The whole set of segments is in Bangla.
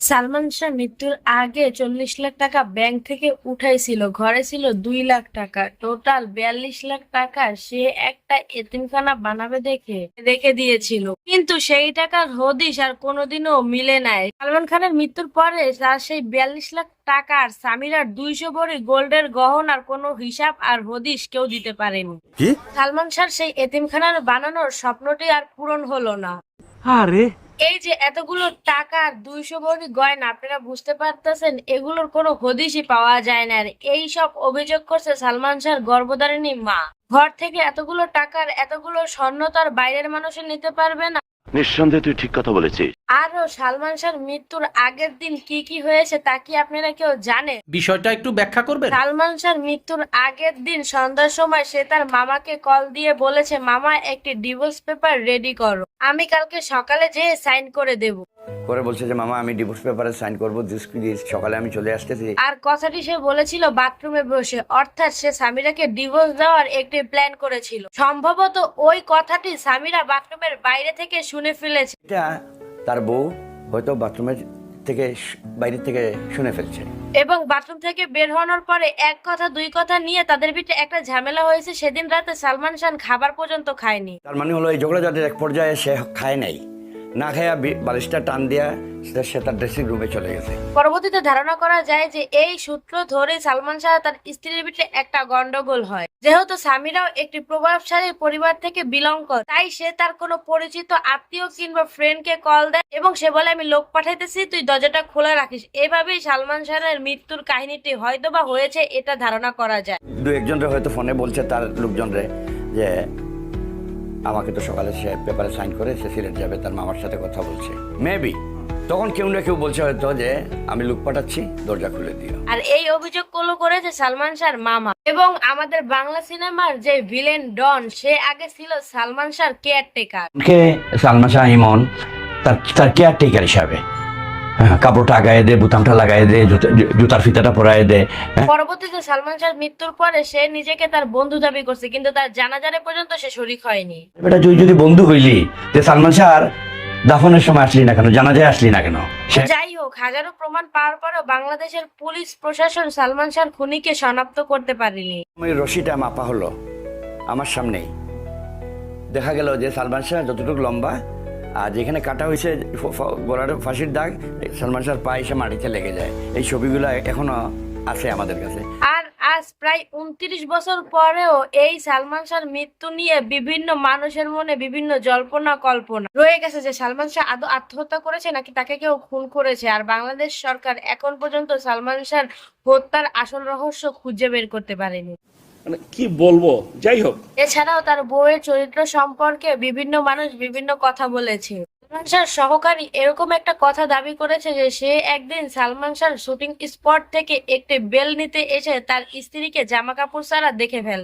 সালমান শাহ মৃত্যুর আগে চল্লিশ লাখ টাকা ব্যাংক থেকে উঠাইছিল। ঘরে ছিল দুই লাখ টাকা। টোটাল বিয়াল্লিশ লাখ টাকা সে একটা এতিমখানা বানাবে দেখে রেখে দিয়েছিল। কিন্তু সেই টাকার হদিস আর কোনোদিনও মিলে নাই। সালমান খানের মৃত্যুর পরে তার সেই বিয়াল্লিশ লাখ টাকার সামিরার দুইশো ভরি গোল্ডের গহনার কোনো হিসাব আর হদিস কেউ দিতে পারেনি। সালমান শাহর সেই এতিমখানার বানানোর স্বপ্নটি আর পূরণ হলো না। আরে এই যে এতগুলো টাকার দুইশো ভরি গয়না, আপনারা বুঝতে পারতেছেন, এগুলোর কোনো হদিশই পাওয়া যায় না। এই সব অভিযোগ করছে সালমান শাহর গর্ভধারিণী মা। ঘর থেকে এতগুলো টাকার, এতগুলো স্বর্ণ তার বাইরের মানুষের নিতে পারবে না। নিঃসন্দেহে তুই ঠিক কথা বলেছিস। আরও সালমান শাহর মৃত্যুর আগের দিন কি কি হয়েছে তা কি আপনারা কেউ জানে? বিষয়টা একটু ব্যাখ্যা করবেন? সালমান শাহর মৃত্যুর আগের দিন সন্ধ্যার সময় সে তার মামাকে কল দিয়ে বলেছে মামা একটি ডিভোর্স পেপার রেডি করো। আমি কালকে সকালে যেয়ে সাইন করে দেব। করে বলছে যে মামা আমি ডিভোর্স পেপারে সাইন করব দিস প্লিজ সকালে আমি চলে আসতেছি। আর কথাটি সে বলেছিল বাথরুমে বসে। অর্থাৎ সে সামিরাকে ডিভোর্স দেওয়ার একটি প্ল্যান করেছিল। সম্ভবত ওই কথাটি সামিরা বাথরুমের বাইরে থেকে শুনে ফেলেছে। এটা তার বউ হয়তো বাথরুমের থেকে বাইরে থেকে শুনে ফেলছে। এবং বাথরুম থেকে বের হওয়ার পরে এক কথা দুই কথা নিয়ে তাদের ভিতরে একটা ঝামেলা হয়েছে। সেদিন রাতে সালমান খান খাবার পর্যন্ত খায়নি। তার মানে হলো এই ঝগড়াঝাটির এক পর্যায়ে সে খায় নাই। না খায়া বালিশটা টান দিয়া সে- তার ড্রেসিং রুমে চলে গেছে। পরবর্তীতে ধারণা করা যায় যে এই সূত্র ধরে সালমান শাহ তার স্ত্রীর ভিতরে একটা গন্ডগোল হয়। যেহেতু স্বামীরাও একটি প্রভাবশালী পরিবার থেকে বিলং করে তাই সে তার কোনো পরিচিত আত্মীয় কিংবা ফ্রেন্ডকে কল দেয় এবং সে বলে আমি লোক পাঠাইতেছি তুই দরজাটা খোলা রাখিস। এভাবেই সালমান শাহের মৃত্যুর কাহিনীটি হয়তো বা হয়েছে এটা ধারণা করা যায়। দু একজনরে হয়তো ফোনে বলছে তার লোকজনরে যে আমাকে তো সকালে সে পেপারে সাইন করে সে সিলেট যাবে তার মামার সাথে কথা বলছে। মেবি তখন কেউ না কেউ বলছে হয়তো যে আমি লুক পাঠাচ্ছি দরজা খুলে দিও। আর এই অভিযোগগুলো করেছে সালমান শাহর মামা। এবং আমাদের বাংলা সিনেমার যে ভিলেন ডন সে আগে ছিল সালমান শাহর কেয়ারটেকার কে? সালমান শাহ ইমন তার তার কেয়ারটেকার হিসাবে। কাপড়টা আগায় দে বুতামটা লাগাই দে জুতার ফিতাটা পরায় দে হ্যাঁ, পরবর্তীতে সালমান শাহর মৃত্যুর পরে সে নিজেকে তার বন্ধু দাবি করছে কিন্তু তার জানাজারে পর্যন্ত সে শরিক হয়নি। বেটা তুই যদি বন্ধু হইলি যে সালমান শাহ দাফনের সময় আসলি না কেন জানা যায় আসলি না কেন? যাই হোক হাজারো প্রমাণ পাওয়ার পরেও বাংলাদেশের পুলিশ প্রশাসন সালমান শাহর খুনিকে শনাক্ত করতে পারেনি। ওই রশিটা মাপা হলো আমার সামনেই। দেখা গেল যে সালমান শাহ যতটুকু লম্বা আর যেখানে কাটা হয়েছে গলার ফাঁসির দাগ, সালমান শাহর পা এসে মাটিতে লেগে যায়। এই ছবিগুলো এখনও আছে আমাদের কাছে। আর আজ প্রায় উনত্রিশ বছর পরেও এই সালমান শাহর মৃত্যু নিয়ে বিভিন্ন মানুষের মনে বিভিন্ন জল্পনা, কল্পনা। রয়ে গেছে যে সালমান শাহ আদৌ আত্মহত্যা করেছে নাকি তাকে কেউ খুন করেছে? আর বাংলাদেশ সরকার এখন পর্যন্ত সালমান শাহর হত্যার আসল রহস্য খুঁজে বের করতে পারেনি। মানে কি বলব? যাই হোক। এছাড়াও তার বউয়ের চরিত্র সম্পর্কে বিভিন্ন মানুষ বিভিন্ন কথা বলেছে। সালমান শাহর সহকারী এরকম একটা কথা দাবি করেছে যে সে একদিন সালমান শাহর শুটিং স্পট থেকে একটি বেল নিতে এসে তার স্ত্রীকে জামা কাপড় ছাড়া দেখে ফেল।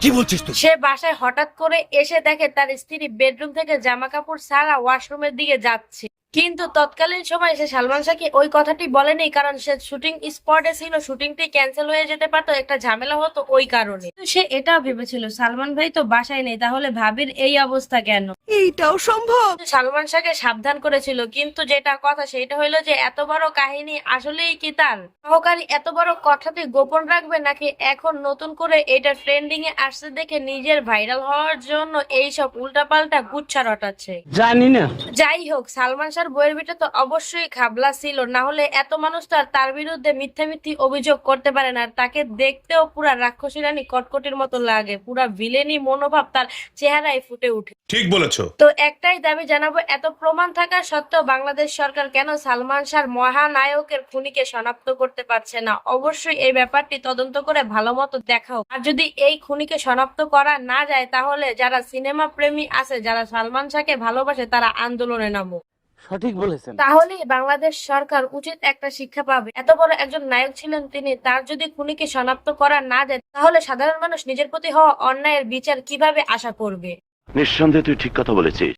কি বলছিস তুই? সে বাসায় হঠাৎ করে এসে দেখে তার স্ত্রী বেডরুম থেকে জামা কাপড় ছাড়া ওয়াশরুমের দিকে যাচ্ছে। কিন্তু তৎকালীন সময় সে সালমান শাহকে ওই কথাটি বলেনি কারণ সে শুটিং স্পটে ছিল শুটিংটি ক্যান্সেল হয়ে যেতে পারতো একটা ঝামেলা হতো ওই কারণে। সে এটাও ভেবেছিল সালমান ভাই তো বাসায় নেই তাহলে ভাবির এই অবস্থা কেন? এইটাও সম্ভব। সালমান শাহকে সাবধান করেছিল কিন্তু যেটা কথা সেটা হইল যে এত বড় কাহিনী আসলেই কি তার? সহকারী এত বড় কথাটি গোপন রাখবে নাকি এখন নতুন করে এটা ট্রেন্ডিং এ আসছে দেখে নিজের ভাইরাল হওয়ার জন্য এইসব উল্টাপাল্টা গুচ্ছা রটাচ্ছে? জানি না। যাই হোক সালমান শাহর বইয়ের ভিতরে তো অবশ্যই খাবলা ছিল। না হলে এত মানুষ তো আর তার বিরুদ্ধে মিথ্যা মিথ্যি অভিযোগ করতে পারে না। আর তাকে দেখতেও পুরা রাক্ষসী রানী কটকটির মতো লাগে। পুরা ভিলেনি মনোভাব তার চেহারায় ফুটে উঠে। ঠিক বলেছ। তো একটাই দাবি জানাব এত প্রমাণ থাকা সত্ত্বেও বাংলাদেশ সরকার কেন সালমান শাহর মহানায়কের খুনিকে শনাক্ত করতে পারছে না? অবশ্যই এই ব্যাপারটি তদন্ত করে ভালো মতো দেখাও। আর যদি এই খুনিকে শনাক্ত করা না যায় তাহলে যারা সিনেমা প্রেমী আছে যারা সালমান শাহকে ভালোবাসে তারা আন্দোলনে নামো সঠিক বলেছেন। তাহলে বাংলাদেশ সরকার উচিত একটা শিক্ষা পাবে। এত বড় একজন নায়ক ছিলেন তিনি তার যদি খুনিকে শনাক্ত করা না যায় তাহলে সাধারণ মানুষ নিজের প্রতি হওয়া অন্যায়ের বিচার কীভাবে আশা করবে? নিঃসন্দেহে তুই ঠিক কথা বলেছিস।